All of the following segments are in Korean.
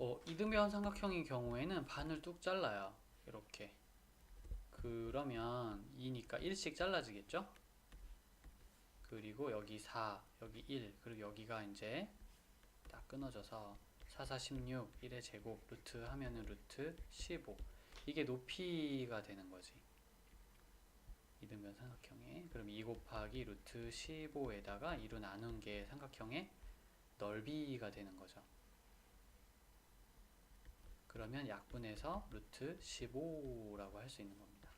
어, 이등변 삼각형인 경우에는 반을 뚝 잘라요. 이렇게. 그러면 2니까 1씩 잘라지겠죠? 그리고 여기 4, 여기 1, 그리고 여기가 이제 딱 끊어져서 4, 4, 16, 1의 제곱, 루트 하면은 루트 15. 이게 높이가 되는 거지. 이등변 삼각형에. 그럼 2 곱하기 루트 15에다가 2로 나눈 게 삼각형의 넓이가 되는 거죠. 그러면 약분해서 루트 15라고 할 수 있는 겁니다.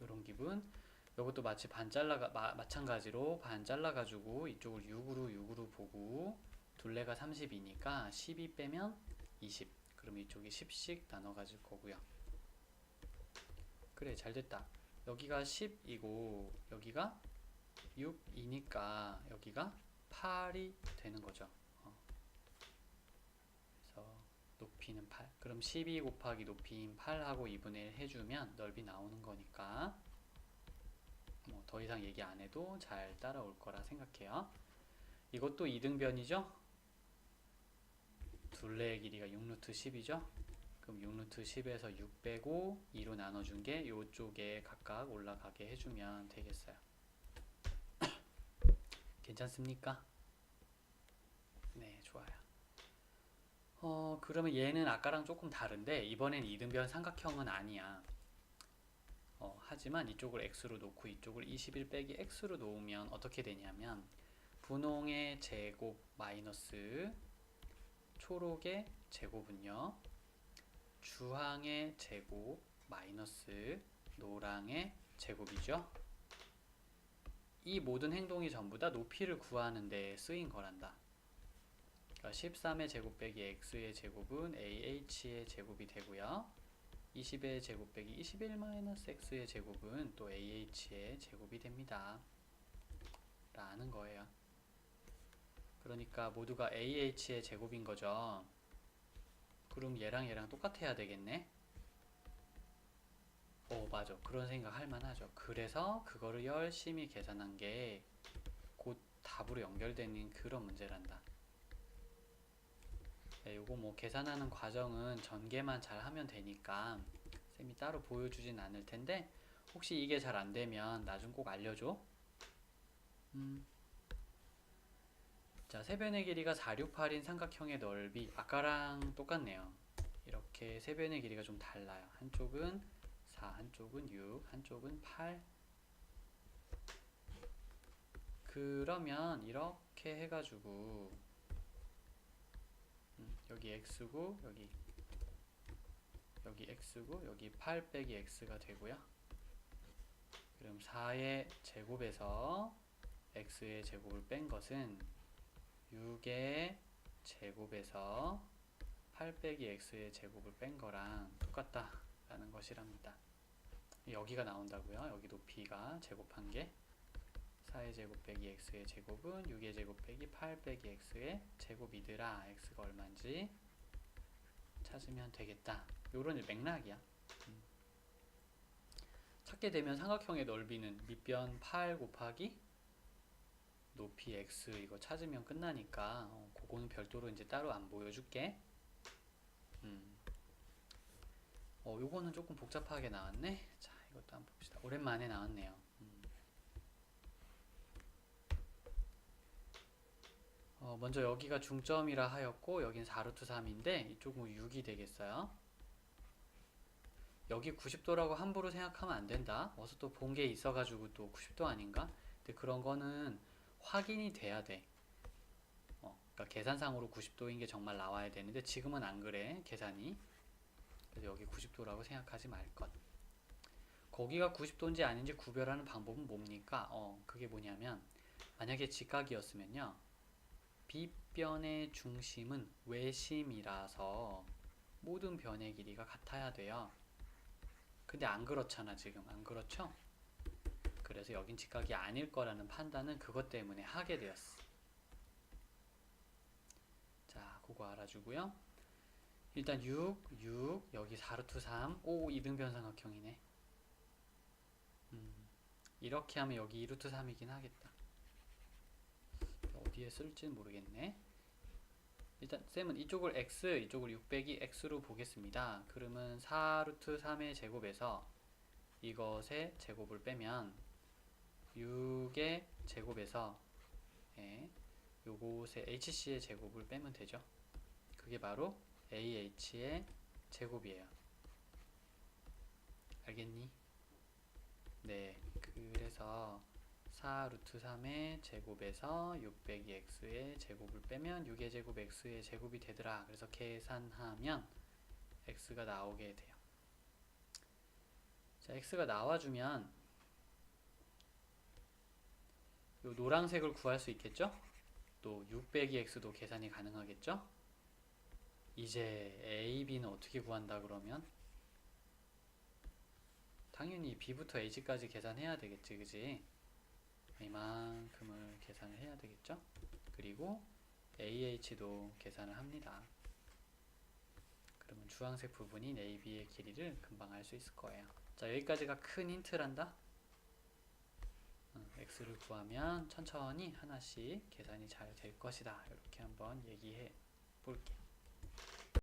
이런 기분. 이것도 마치 반 잘라가 마, 마찬가지로 반 잘라가지고 이쪽을 6으로 6으로 보고 둘레가 30이니까 12 빼면 20. 그럼 이쪽이 10씩 나눠가질 거고요. 그래 잘 됐다. 여기가 10이고 여기가 6이니까 여기가 8이 되는 거죠. 어. 그래서 높이는 8. 그럼 12 곱하기 높이인 8하고 2분의 1 해주면 넓이 나오는 거니까 뭐 더 이상 얘기 안 해도 잘 따라올 거라 생각해요. 이것도 이등변이죠? 둘레의 길이가 6루트 10이죠? 그럼 6루트 10에서 6 빼고 2로 나눠준 게 이쪽에 각각 올라가게 해주면 되겠어요. 괜찮습니까? 네, 좋아요. 어, 그러면 얘는 아까랑 조금 다른데 이번엔 이등변 삼각형은 아니야. 어, 하지만 이쪽을 x로 놓고 이쪽을 21 빼기 x로 놓으면 어떻게 되냐면 분홍의 제곱 마이너스 초록의 제곱은요. 주황의 제곱 마이너스 노랑의 제곱이죠. 이 모든 행동이 전부 다 높이를 구하는 데 쓰인 거란다. 그러니까 13의 제곱 빼기 x의 제곱은 ah의 제곱이 되고요. 20의 제곱 빼기 21 마이너스 x의 제곱은 또 ah의 제곱이 됩니다. 라는 거예요. 그러니까 모두가 ah의 제곱인 거죠. 그럼 얘랑 얘랑 똑같아야 되겠네. 오, 맞아. 그런 생각 할 만하죠. 그래서 그거를 열심히 계산한 게 곧 답으로 연결되는 그런 문제란다. 네, 요거 뭐 계산하는 과정은 전개만 잘 하면 되니까 쌤이 따로 보여주진 않을 텐데 혹시 이게 잘 안 되면 나중 꼭 알려줘. 음. 자, 세변의 길이가 4, 6, 8인 삼각형의 넓이 아까랑 똑같네요. 이렇게 세변의 길이가 좀 달라요. 한쪽은 4, 한쪽은 6, 한쪽은 8. 그러면 이렇게 해가지고 음, 여기 x고 여기 여기 x고 여기 8 빼기 x가 되고요. 그럼 4의 제곱에서 x의 제곱을 뺀 것은 6의 제곱에서 8 빼기 x의 제곱을 뺀 거랑 똑같다라는 것이랍니다. 여기가 나온다고요. 여기 높이가 제곱한 게 4의 제곱 빼기 x의 제곱은 6의 제곱 빼기 8 빼기 x의 제곱이더라. x가 얼마인지 찾으면 되겠다. 요런 맥락이야. 음. 찾게 되면 삼각형의 넓이는 밑변 8 곱하기 높이 x 이거 찾으면 끝나니까 어, 그거는 별도로 이제 따로 안 보여줄게. 음. 어, 요거는 조금 복잡하게 나왔네. 자, 이것도 한번 봅시다. 오랜만에 나왔네요. 음. 어, 먼저 여기가 중점이라 하였고 여긴 4루트 3인데 이쪽은 6이 되겠어요. 여기 90도라고 함부로 생각하면 안 된다. 어서 또 본 게 있어가지고 또 90도 아닌가? 근데 그런 거는 확인이 돼야 돼. 어, 그러니까 계산상으로 90도인 게 정말 나와야 되는데 지금은 안 그래 계산이. 그래서 여기 90도라고 생각하지 말 것. 거기가 90도인지 아닌지 구별하는 방법은 뭡니까? 어, 그게 뭐냐면 만약에 직각이었으면요. 빗변의 중심은 외심이라서 모든 변의 길이가 같아야 돼요. 근데 안 그렇잖아, 지금. 안 그렇죠? 그래서 여긴 직각이 아닐 거라는 판단은 그것 때문에 하게 되었어. 자, 그거 알아주고요. 일단 6, 6, 여기 4루트 3. 오, 이등변 삼각형이네. 음, 이렇게 하면 여기 2루트 3이긴 하겠다. 어디에 쓸지는 모르겠네. 일단 쌤은 이쪽을 x, 이쪽을 600이 x로 보겠습니다. 그러면 4 루트 3의 제곱에서 이것의 제곱을 빼면 6의 제곱에서 예, 요것의 hc의 제곱을 빼면 되죠. 그게 바로 ah의 제곱이에요. 알겠니? 네, 그래서 4 루트 3의 제곱에서 600이 x의 제곱을 빼면 6의 제곱 x의 제곱이 되더라. 그래서 계산하면 x가 나오게 돼요. 자, x가 나와주면 요 노란색을 구할 수 있겠죠? 또 600이 x도 계산이 가능하겠죠? 이제 a, b는 어떻게 구한다 그러면? 당연히 b부터 h까지 계산해야 되겠지, 그지? 이만큼을 계산을 해야 되겠죠? 그리고 AH도 계산을 합니다. 그러면 주황색 부분인 AB의 길이를 금방 알 수 있을 거예요. 자, 여기까지가 큰 힌트란다? 어, X를 구하면 천천히 하나씩 계산이 잘 될 것이다. 이렇게 한번 얘기해 볼게.